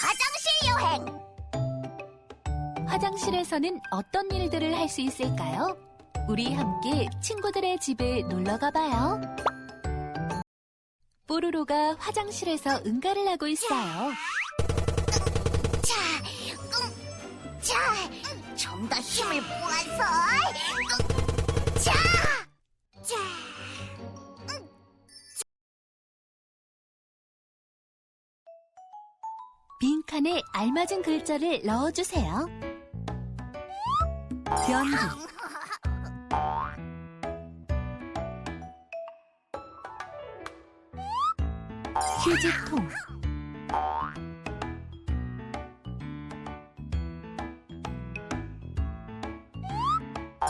화장실 여행. 화장실에서는 어떤 일들을 할 수 있을까요? 우리 함께 친구들의 집에 놀러 가봐요. 뽀로로가 화장실에서 응가를 하고 있어요. 빈칸에 알맞은 글자를 넣어주세요. 변기, 휴지통,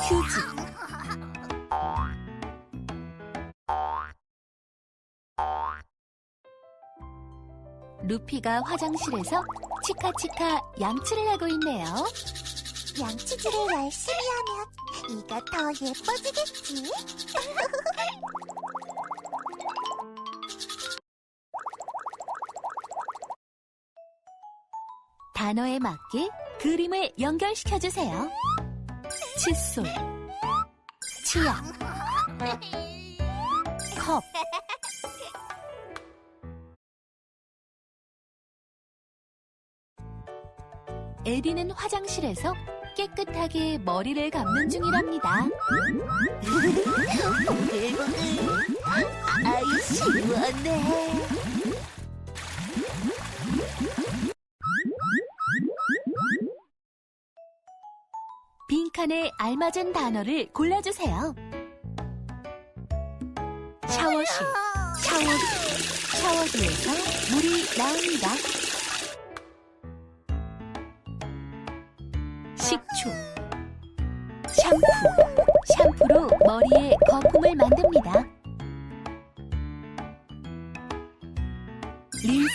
휴지, 루피가 화장실에서 치카치카 양치를 하고 있네요. 양치질을 열심히 하면 이가 더 예뻐지겠지? 단어에 맞게 그림을 연결시켜 주세요. 칫솔, 치약, 컵, 에디는 화장실에서 깨끗하게 머리를 감는 중이랍니다. 보글보글. 아이, 시원해. 빈칸에 알맞은 단어를 골라주세요. 샤워실, 샤워기, 샤워기에서 물이 나옵니다. 식초, 샴푸, 샴푸로 머리에 거품을 만듭니다. 린스,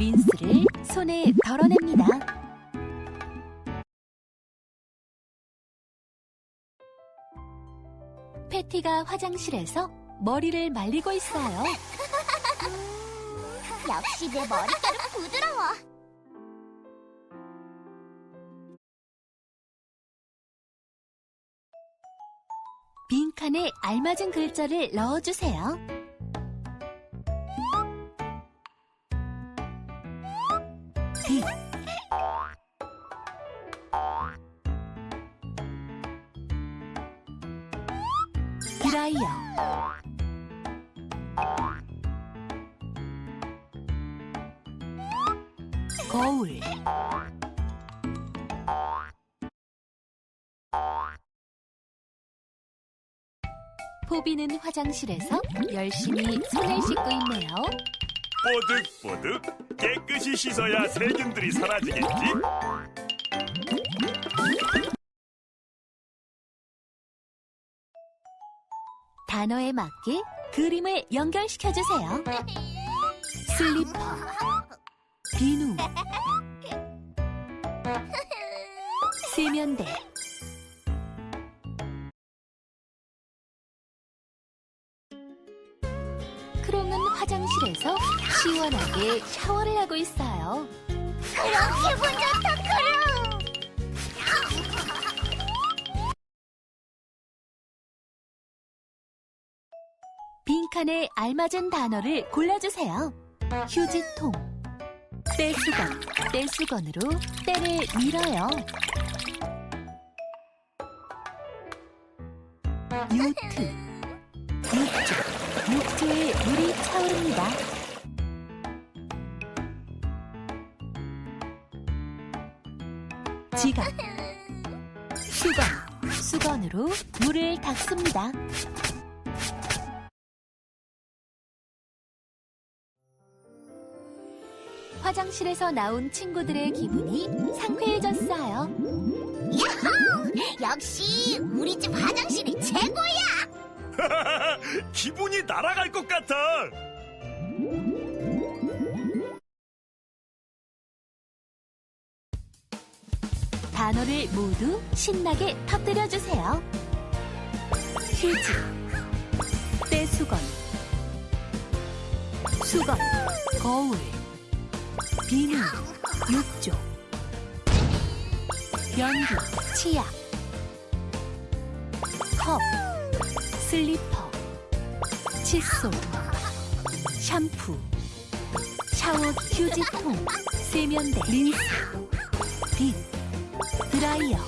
린스를 손에 덜어냅니다. 패티가 화장실에서 머리를 말리고 있어요. 역시 내 머릿결은 부드러워. 빈 칸에 알맞은 글자를 넣어주세요. 빛 드라이어. 거울 포비는 화장실에서 열심히 손을 씻고 있네요. 뽀득뽀득 깨끗이 씻어야 세균들이 사라지겠지? 단어에 맞게 그림을 연결시켜 주세요. 슬리퍼, 비누, 세면대, 화장실에서 시원하게 샤워를 하고 있어요. 그럼 기분 좋다, 그럼. 빈칸에 알맞은 단어를 골라주세요. 휴지통, 떼수건, 떼수건으로 때를 밀어요. 요트, 욕조, 욕조에 물이 차오릅니다. 지갑, 수건, 수건으로 물을 닦습니다. 화장실에서 나온 친구들의 기분이 상쾌해졌어요. 역시 우리 집 화장실이 최고야. 기분이 날아갈 것 같아. 단어를 모두 신나게 터뜨려 주세요. 휴지, 떼수건, 수건, 거울, 비누, 욕조, 변기, 치약, 컵, 슬리퍼, 칫솔, 샴푸, 샤워기, 휴지통, 세면대, 린스, 빗, 드라이어,